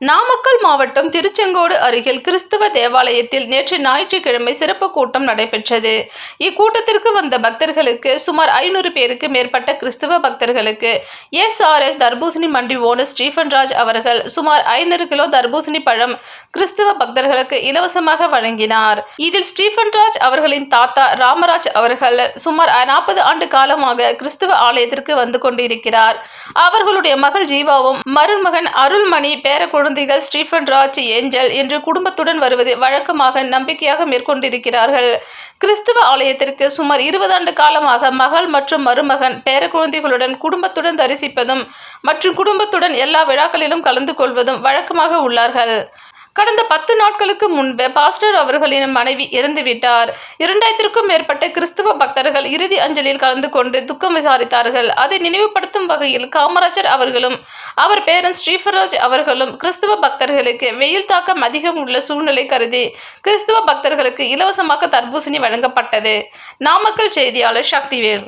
நாமக்கல் மாவட்டம் திருச்செங்கோடு அருகில் கிறிஸ்துவ தேவாலயத்தில் நேற்று ஞாயிற்றுக்கிழமை சிறப்பு கூட்டம் நடைபெற்றது. இக்கூட்டத்திற்கு வந்த பக்தர்களுக்கு சுமார் ஐநூறு பேருக்கு மேற்பட்ட கிறிஸ்துவ பக்தர்களுக்கு எஸ்ஆர்எஸ் தர்பூசணி மண்டி ஓனர் ஸ்டீஃபன் ராஜ் அவர்கள் சுமார் ஐநூறு கிலோ தர்பூசணி பழம் கிறிஸ்துவ பக்தர்களுக்கு இலவசமாக வழங்கினார். இதில் ஸ்டீஃபன் ராஜ் அவர்களின் தாத்தா ராமராஜ் அவர்கள் சுமார் நாற்பது ஆண்டு காலமாக கிறிஸ்துவ ஆலயத்திற்கு வந்து கொண்டிருக்கிறார். அவர்களுடைய மகள் ஜீவாவும் மருமகன் அருள்மணி பேரக்குழு குழந்தைகள் ஸ்டீஃபன் ராஜ் ஏஞ்சல் என்று குடும்பத்துடன் வருவது வழக்கமாக நம்பிக்கையாக மேற்கொண்டிருக்கிறார்கள். கிறிஸ்துவ ஆலயத்திற்கு சுமார் இருபது ஆண்டு காலமாக மகள் மற்றும் மருமகன் பேர குழந்தைகளுடன் குடும்பத்துடன் தரிசிப்பதும் மற்றும் குடும்பத்துடன் எல்லா விழாக்களிலும் கலந்து கொள்வதும் வழக்கமாக உள்ளார்கள். கடந்த பத்து நாட்களுக்கு முன்பு பாஸ்டர் அவர்களின் மனைவி இறந்துவிட்டார் இரண்டாயிரத்திற்கும் மேற்பட்ட கிறிஸ்துவ பக்தர்கள் இறுதி அஞ்சலியில் கலந்து கொண்டு துக்கம் விசாரித்தார்கள். அதை நினைவுபடுத்தும் வகையில் காமராஜர் அவர்களும் அவர் பேரன் ஸ்ரீஃபராஜ் அவர்களும் கிறிஸ்துவ பக்தர்களுக்கு வெயில் தாக்கம் அதிகம் உள்ள சூழ்நிலை கருதி கிறிஸ்துவ பக்தர்களுக்கு இலவசமாக தர்பூசணி வழங்கப்பட்டது. நாமக்கல் செய்தியாளர் சக்திவேல்.